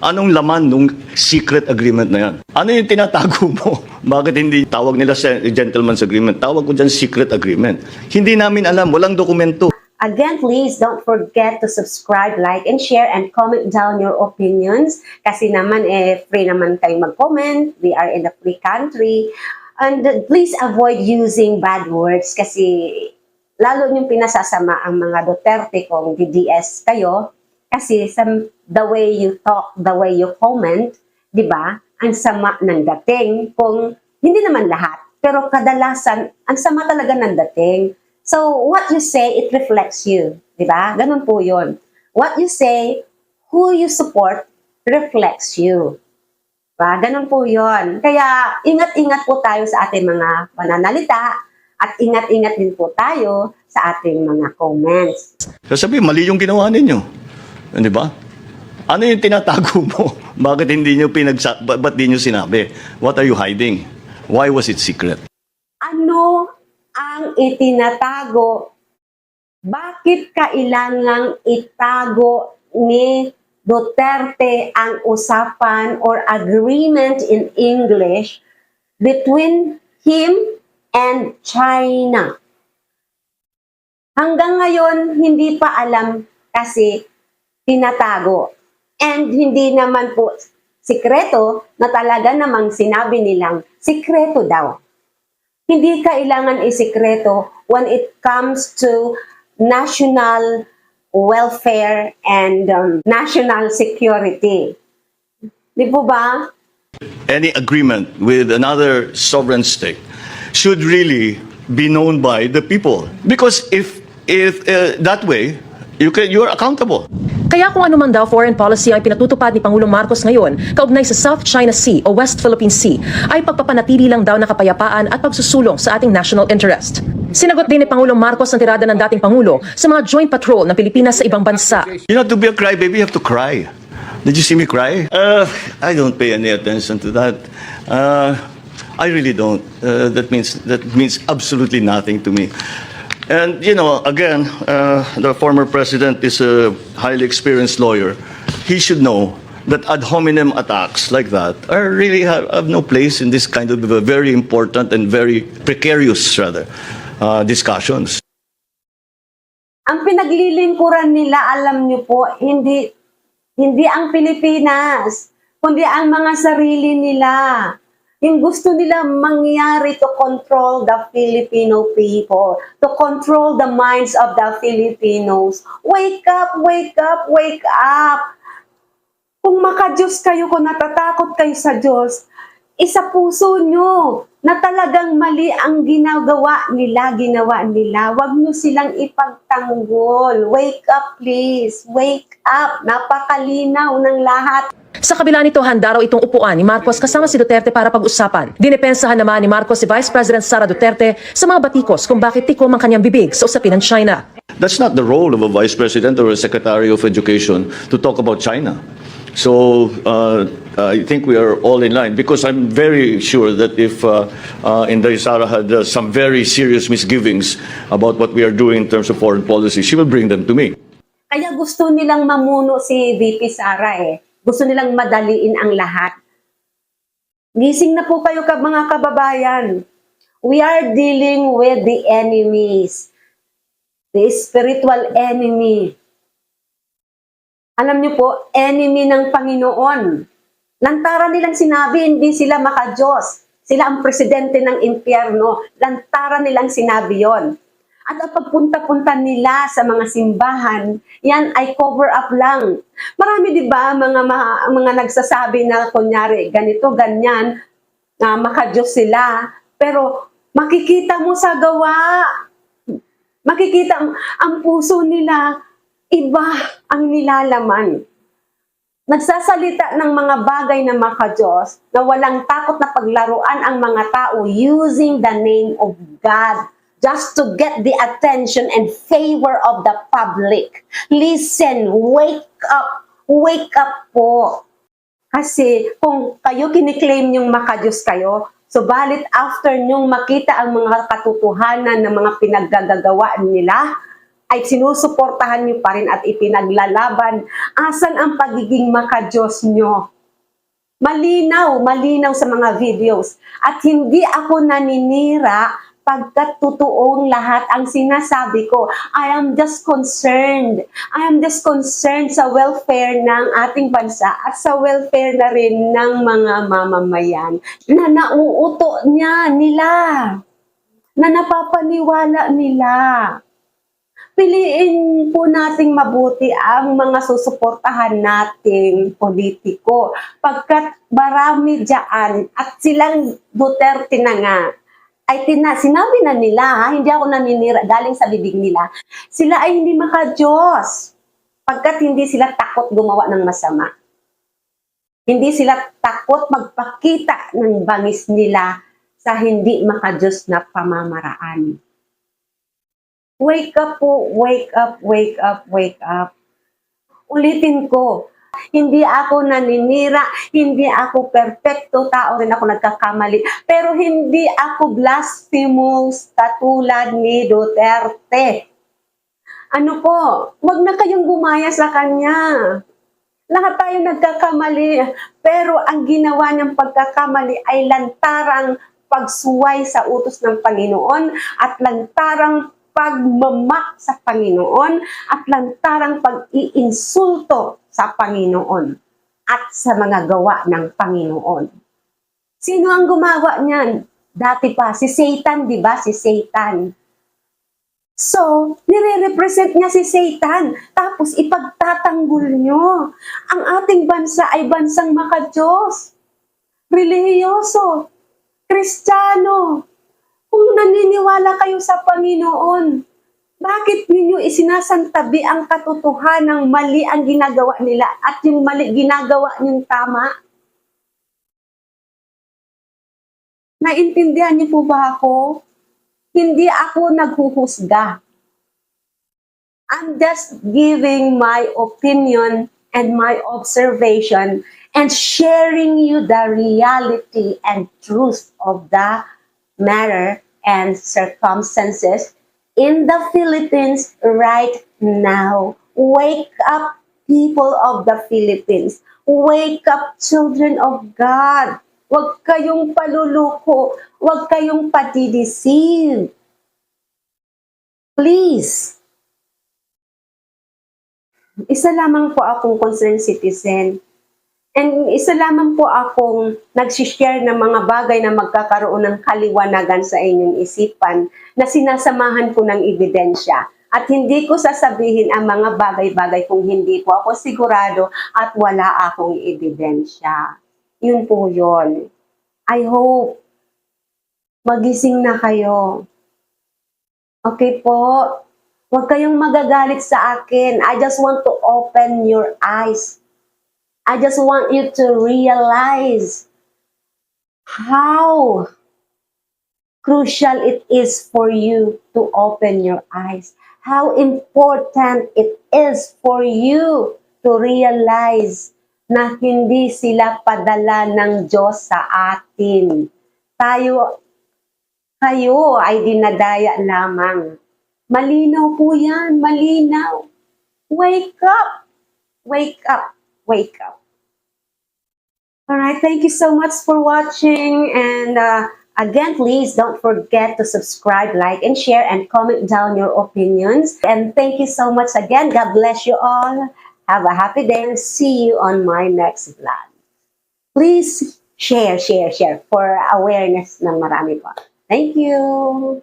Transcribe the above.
Anong laman nung secret agreement na yan? Ano yung tinatago mo? Bakit hindi tawag nila sa gentleman's agreement? Tawag ko dyan secret agreement. Hindi namin alam, walang dokumento. Again, please don't forget to subscribe, like, and share, and comment down your opinions. Kasi naman, eh, free naman kayo mag-comment. We are in a free country. And uh, please avoid using bad words kasi lalo niyong pinasasama ang mga Duterte kung DDS kayo. Kasi sa, the way you talk, the way you comment, di ba, ang sama ng dating. Kung hindi naman lahat, pero kadalasan, ang sama talaga ng dating. So, what you say, it reflects you. Di ba? Ganun po yun. What you say, who you support, reflects you. Diba? Ganun po yun. Kaya, ingat-ingat po tayo sa ating mga pananalita at ingat-ingat din po tayo sa ating mga comments. Sasabi, mali yung ginawa ninyo. Di ba? Ano yung tinatago mo? Bakit hindi nyo pinagsa... Ba- ba't di nyo sinabi? What are you hiding? Why was it secret? Ano ang itinatago? Bakit kailangang itago ni Duterte ang usapan or agreement in English between him and China? Hanggang ngayon, hindi pa alam kasi tinatago. And hindi naman po sikreto na talaga namang sinabi nilang sikreto daw hindi kailangan isikreto when it comes to national welfare and um, national security. Di po ba? any agreement with another sovereign state should really be known by the people because if if uh, that way you can you are accountable Kaya kung ano man daw foreign policy ang pinatutupad ni Pangulong Marcos ngayon kaugnay sa South China Sea o West Philippine Sea ay pagpapanatili lang daw ng kapayapaan at pagsusulong sa ating national interest. Sinagot din ni Pangulong Marcos ang tirada ng dating Pangulo sa mga joint patrol ng Pilipinas sa ibang bansa. you know to be a crybaby you have to cry. Did you see me cry? Uh, I don't pay any attention to that. Uh, I really don't. Uh, that means that means absolutely nothing to me and you know again uh, the former president is a highly experienced lawyer he should know that ad hominem attacks like that are really have, have no place in this kind of very important and very precarious rather uh, discussions Ang pinaglilingkuran nila, alam niyo po, hindi hindi ang Pilipinas, kundi ang mga sarili nila. Yung gusto nila mangyari to control the Filipino people, to control the minds of the Filipinos. Wake up, wake up, wake up. Kung makadiyos kayo, kung natatakot kayo sa Diyos, isa puso nyo na talagang mali ang ginagawa nila, ginawa nila. Huwag nyo silang ipagtanggol. Wake up, please. Wake up. Napakalinaw ng lahat. Sa kabila nito, handa raw itong upuan ni Marcos kasama si Duterte para pag-usapan. Dinepensahan naman ni Marcos si Vice President Sara Duterte sa mga batikos kung bakit tikom ang kanyang bibig sa usapin ng China. That's not the role of a vice president or a secretary of education to talk about China. So uh, I think we are all in line because I'm very sure that if uh, uh, Inday Sara had uh, some very serious misgivings about what we are doing in terms of foreign policy, she will bring them to me. Kaya gusto nilang mamuno si VP Sara eh. Gusto nilang madaliin ang lahat. Gising na po kayo ka mga kababayan. We are dealing with the enemies. The spiritual enemy. Alam niyo po, enemy ng Panginoon. Lantara nilang sinabi, hindi sila makajos. Sila ang presidente ng impyerno. Lantara nilang sinabi yon. At ang pagpunta-punta nila sa mga simbahan, yan ay cover up lang. Marami 'di ba mga mga, nagsasabi na kunyari ganito ganyan na makajos sila, pero makikita mo sa gawa. Makikita ang, ang puso nila iba ang nilalaman. Nagsasalita ng mga bagay na makajos na walang takot na paglaruan ang mga tao using the name of God just to get the attention and favor of the public. Listen, wake up, wake up po. Kasi kung kayo kiniklaim yung makajos kayo, subalit after nyong makita ang mga katotohanan ng mga pinaggagawa nila, ay sinusuportahan niyo pa rin at ipinaglalaban. Asan ang pagiging makajos niyo? Malinaw, malinaw sa mga videos. At hindi ako naninira pagkat totoong lahat ang sinasabi ko. I am just concerned. I am just concerned sa welfare ng ating bansa at sa welfare na rin ng mga mamamayan na nauuto niya nila, na napapaniwala nila. Piliin po nating mabuti ang mga susuportahan nating politiko. Pagkat marami dyan at silang Duterte na nga, ay tina, sinabi na nila, ha, hindi ako naninira, galing sa bibig nila, sila ay hindi makajos. Pagkat hindi sila takot gumawa ng masama. Hindi sila takot magpakita ng bangis nila sa hindi makajos na pamamaraan. Wake up po, wake up, wake up, wake up. Ulitin ko, hindi ako naninira, hindi ako perfecto, tao rin ako nagkakamali, pero hindi ako blasphemous katulad ni Duterte. Ano po, wag na kayong gumaya sa kanya. Lahat tayo nagkakamali, pero ang ginawa niyang pagkakamali ay lantarang pagsuway sa utos ng Panginoon at lantarang pagmamak sa Panginoon at lantarang pag-iinsulto sa Panginoon at sa mga gawa ng Panginoon. Sino ang gumawa niyan? Dati pa, si Satan, di ba? Si Satan. So, nire-represent niya si Satan. Tapos ipagtatanggol nyo. Ang ating bansa ay bansang makajos. Relihiyoso. Kristiyano. Kung naniniwala kayo sa Panginoon, bakit ninyo isinasantabi ang katotohanan ng mali ang ginagawa nila at yung mali ginagawa niyong tama? Naintindihan niyo po ba ako? Hindi ako naghuhusga. I'm just giving my opinion and my observation and sharing you the reality and truth of the matter and circumstances in the Philippines right now. Wake up, people of the Philippines. Wake up, children of God. Huwag kayong paluluko. Huwag kayong patideceive. Please. Isa lamang po akong concerned citizen. And isa lamang po akong nagsishare ng mga bagay na magkakaroon ng kaliwanagan sa inyong isipan na sinasamahan ko ng ebidensya. At hindi ko sasabihin ang mga bagay-bagay kung hindi po ako sigurado at wala akong ebidensya. Yun po yun. I hope magising na kayo. Okay po? Huwag kayong magagalit sa akin. I just want to open your eyes. I just want you to realize how crucial it is for you to open your eyes. How important it is for you to realize na hindi sila padala ng Diyos sa atin. Tayo, kayo ay dinadaya lamang. Malinaw po yan, malinaw. Wake up! Wake up! Wake up! Alright, thank you so much for watching. And uh, again, please don't forget to subscribe, like, and share, and comment down your opinions. And thank you so much again. God bless you all. Have a happy day and see you on my next vlog. Please share, share, share for awareness ng marami po. Thank you.